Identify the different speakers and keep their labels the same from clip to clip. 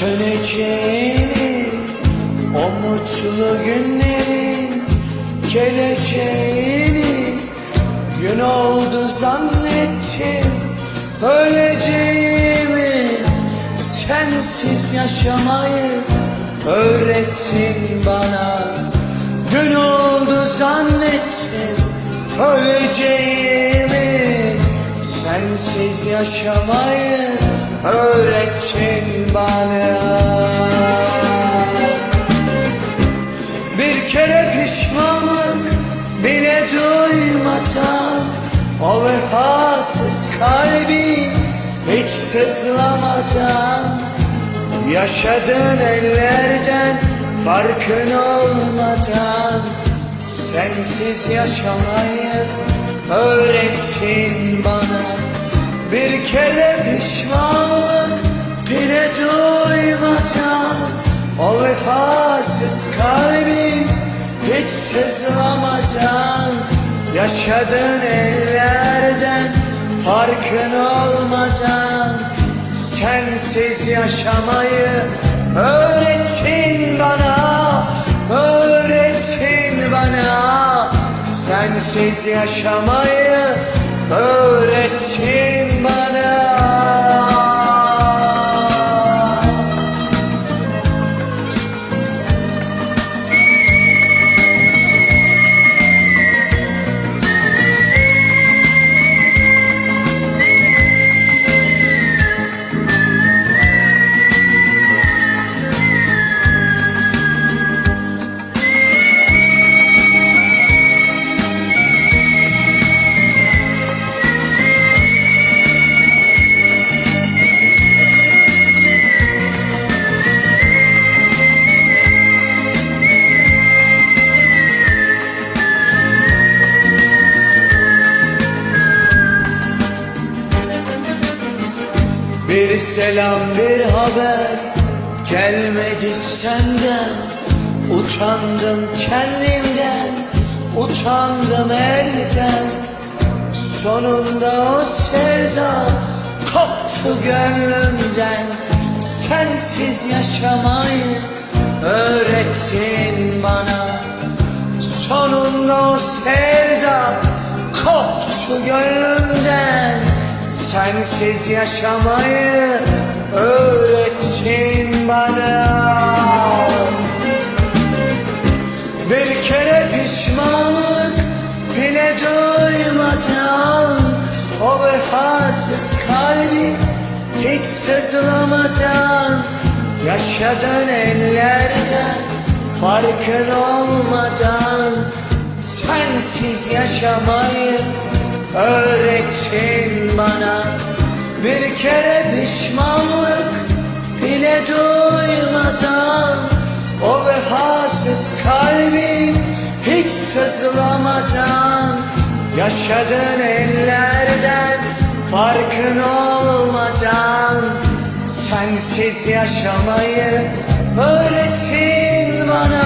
Speaker 1: Döneceğini O mutlu günlerin Geleceğini Gün oldu zannettim. Öleceğimi Sensiz yaşamayı Öğrettin bana. Gün oldu zannettim Öleceğimi Sensiz yaşamayı Öğrettin bana. Bir kere pişmanlık bile duymadan O vefasız kalbi hiç sızlamadan Yaşadığın ellerden farkın olmadan Sensiz yaşamayı öğrettin bana pişmanlık bile duymadan O vefasız kalbim hiç sızlamadan Yaşadığın ellerden farkın olmadan Sensiz yaşamayı öğrettin bana Öğrettin bana. Sensiz yaşamayı öğrettin Bir selam bir haber. Gelmedi senden. Utandım kendimden, utandım elden. Sonunda o sevda koptu gönlümden. Sensiz yaşamayı öğrettin bana. Sonunda o sevda koptu gönlümden Sensiz yaşamayı öğrettin bana. Bir kere pişmanlık bile duymadan O vefasız kalbi hiç sızlamadan Yaşadın ellerden farkın olmadan Sensiz yaşamayı öğrettin bana Bir kere pişmanlık bile duymadan. O vefasız kalbi hiç sızlamadan. Yaşadın ellerden farkın olmadan. Sensiz yaşamayı öğrettin bana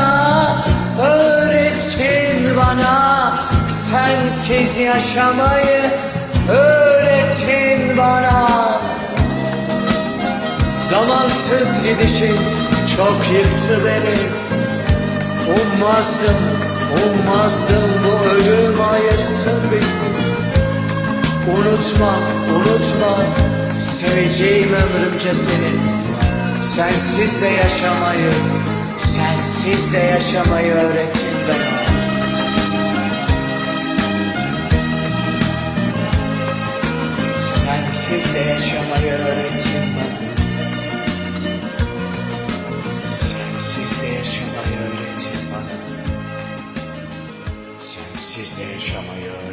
Speaker 1: Sensiz yaşamayı öğrettin bana. Zamansız gidişin çok yıktı beni. Ummazdım, ummazdım bu ölüm ayırsın bizi Unutma, unutma seveceğim ömrümce seni Sensiz de yaşamayı, sensiz de yaşamayı öğrettin bana fire.